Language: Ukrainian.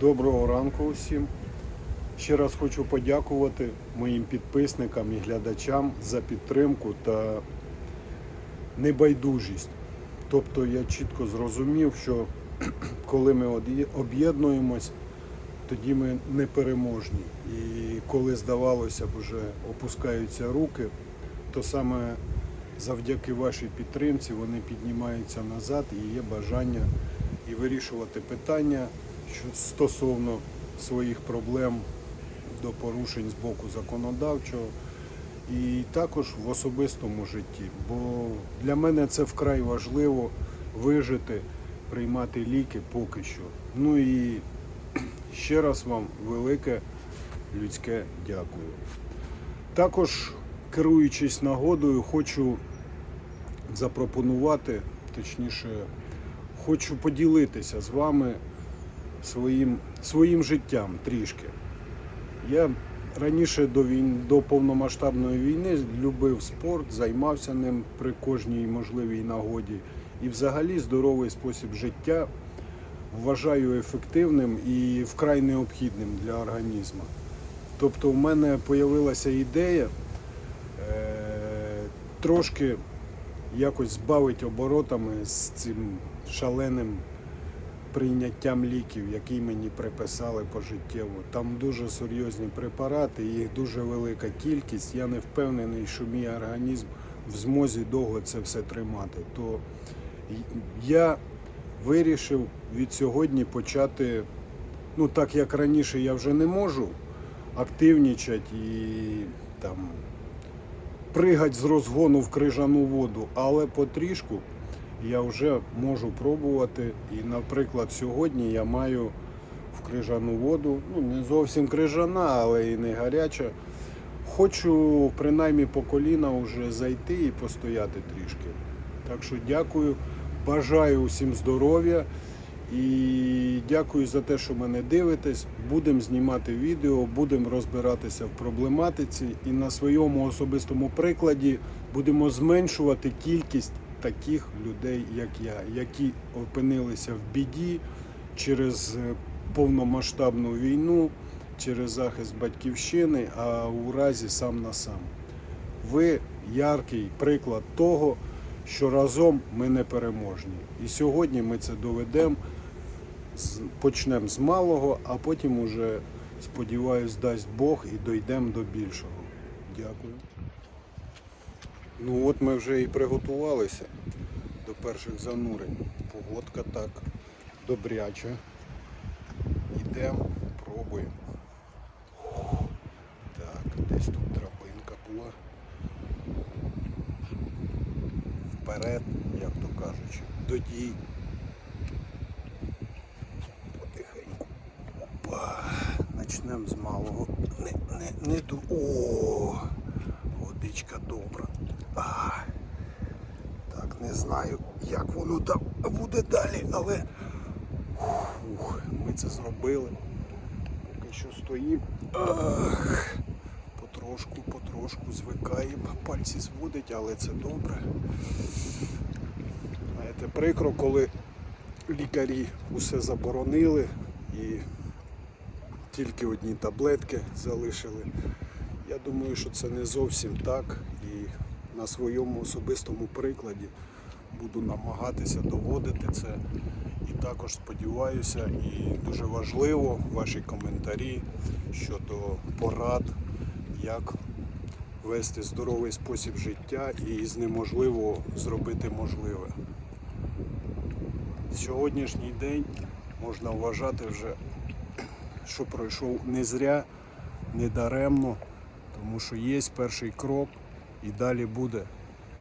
Доброго ранку усім. Ще раз хочу подякувати моїм підписникам і глядачам за підтримку та небайдужість. Тобто я чітко зрозумів, що коли ми об'єднуємось, тоді ми непереможні. І коли здавалося б, вже опускаються руки, то саме завдяки вашій підтримці вони піднімаються назад і є бажання і вирішувати питання стосовно своїх проблем до порушень з боку законодавчого і також в особистому житті. Бо для мене це вкрай важливо вижити, приймати ліки поки що. Ну і ще раз вам велике людське дякую. Також, керуючись нагодою, хочу запропонувати, точніше, хочу поділитися з вами своїм, своїм життям трішки. Я раніше до, війн, до повномасштабної війни любив спорт, займався ним при кожній можливій нагоді. І взагалі здоровий спосіб життя вважаю ефективним і вкрай необхідним для організму. Тобто в мене з'явилася ідея е, трошки якось збавити оборотами з цим шаленим прийняттям ліків, які мені приписали пожиттєво. Там дуже серйозні препарати, їх дуже велика кількість. Я не впевнений, що мій організм в змозі довго це все тримати. То я вирішив від сьогодні почати, ну так як раніше я вже не можу активнічати і там пригати з розгону в крижану воду, але потрішку я вже можу пробувати. І, наприклад, сьогодні я маю в крижану воду, ну не зовсім крижана, але і не гаряча. Хочу принаймні по коліна вже зайти і постояти трішки. Так що дякую, бажаю усім здоров'я і дякую за те, що мене дивитесь. Будемо знімати відео, будемо розбиратися в проблематиці і на своєму особистому прикладі будемо зменшувати кількість таких людей, як я, які опинилися в біді через е, повномасштабну війну, через захист батьківщини, а у разі сам на сам. Ви яркий приклад того, що разом ми не переможні. І сьогодні ми це доведемо. Почнемо з малого, а потім уже, сподіваюсь, дасть Бог і дійдемо до більшого. Дякую. Ну от ми вже і приготувалися до перших занурень. Погодка так добряча. Йдемо, пробуємо. Так, десь тут тропинка була. Вперед, як то кажучи, до дій. Потихеньку. Опа. Начнемо з малого. Не, не, не. О! Водичка добра. Так, не знаю, як воно там буде далі, але Ух, ми це зробили. Поки що стоїмо. Потрошку, потрошку звикаємо. Пальці зводить, але це добре. Знаєте, прикро, коли лікарі усе заборонили і тільки одні таблетки залишили. Я думаю, що це не зовсім так. І на своєму особистому прикладі буду намагатися доводити це. І також сподіваюся, і дуже важливо ваші коментарі щодо порад, як вести здоровий спосіб життя і з неможливого зробити можливе. Сьогоднішній день можна вважати вже, що пройшов не зря, не даремно, тому що є перший крок і далі буде